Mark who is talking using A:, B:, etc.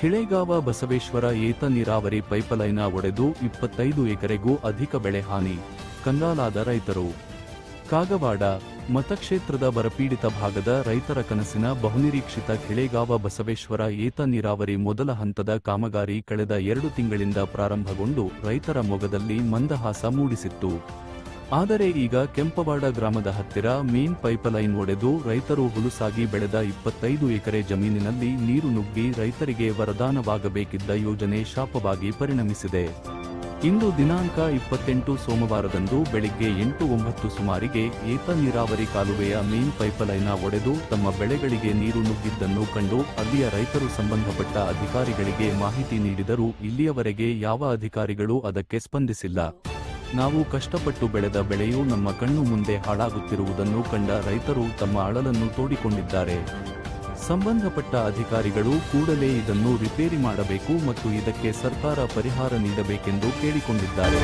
A: ಖಿಳೆಗಾವ ಬಸವೇಶ್ವರ ಏತ ನೀರಾವರಿ ಪೈಪಲೈನ ಒಡೆದು ಇಪ್ಪತ್ತೈದು ಎಕರೆಗೂ ಅಧಿಕ ಬೆಳೆ ಹಾನಿ, ಕಂಗಾಲಾದ ರೈತರು. ಕಾಗವಾಡ, ಮತಕ್ಷೇತ್ರದ ಬರಪೀಡಿತ ಭಾಗದ ರೈತರ ಕನಸಿನ ಬಹುನಿರೀಕ್ಷಿತ ಖಿಳೆಗಾವ ಬಸವೇಶ್ವರ ಏತ ನೀರಾವರಿ ಮೊದಲ ಹಂತದ ಕಾಮಗಾರಿ ಕಳೆದ ಎರಡು ತಿಂಗಳಿಂದ ಪ್ರಾರಂಭಗೊಂಡು ರೈತರ ಮೊಗದಲ್ಲಿ ಮಂದಹಾಸ ಮೂಡಿಸಿತ್ತು. ಆದರೆ ಈಗ ಕೆಂಪವಾಡ ಗ್ರಾಮದ ಹತ್ತಿರ ಮೇನ್ ಪೈಪ್ಲೈನ್ ಒಡೆದು ರೈತರು ಹುಲುಸಾಗಿ ಬೆಳೆದ ಇಪ್ಪತ್ತೈದು ಎಕರೆ ಜಮೀನಿನಲ್ಲಿ ನೀರು ನುಗ್ಗಿ ರೈತರಿಗೆ ವರದಾನವಾಗಬೇಕಿದ್ದ ಯೋಜನೆ ಶಾಪವಾಗಿ ಪರಿಣಮಿಸಿದೆ. ಇಂದು ದಿನಾಂಕ ಇಪ್ಪತ್ತೆಂಟು ಸೋಮವಾರದಂದು ಬೆಳಿಗ್ಗೆ ಎಂಟು ಒಂಬತ್ತು ಸುಮಾರಿಗೆ ಏತ ನೀರಾವರಿ ಕಾಲುವೆಯ ಮೇನ್ ಪೈಪಲೈನ ಒಡೆದು ತಮ್ಮ ಬೆಳೆಗಳಿಗೆ ನೀರು ನುಗ್ಗಿದ್ದನ್ನು ಕಂಡು ಅಲ್ಲಿಯ ರೈತರು ಸಂಬಂಧಪಟ್ಟ ಅಧಿಕಾರಿಗಳಿಗೆ ಮಾಹಿತಿ ನೀಡಿದರೂ ಇಲ್ಲಿಯವರೆಗೆ ಯಾವ ಅಧಿಕಾರಿಗಳು ಅದಕ್ಕೆ ಸ್ಪಂದಿಸಿಲ್ಲ. ನಾವು ಕಷ್ಟಪಟ್ಟು ಬೆಳೆದ ಬೆಳೆಯು ನಮ್ಮ ಕಣ್ಣು ಮುಂದೆ ಹಾಳಾಗುತ್ತಿರುವುದನ್ನು ಕಂಡ ರೈತರು ತಮ್ಮ ಅಳಲನ್ನು ತೋಡಿಕೊಂಡಿದ್ದಾರೆ. ಸಂಬಂಧಪಟ್ಟ ಅಧಿಕಾರಿಗಳು ಕೂಡಲೇ ಇದನ್ನು ರಿಪೇರಿ ಮಾಡಬೇಕು ಮತ್ತು ಇದಕ್ಕೆ ಸರ್ಕಾರ ಪರಿಹಾರ ನೀಡಬೇಕೆಂದು ಕೇಳಿಕೊಂಡಿದ್ದಾರೆ.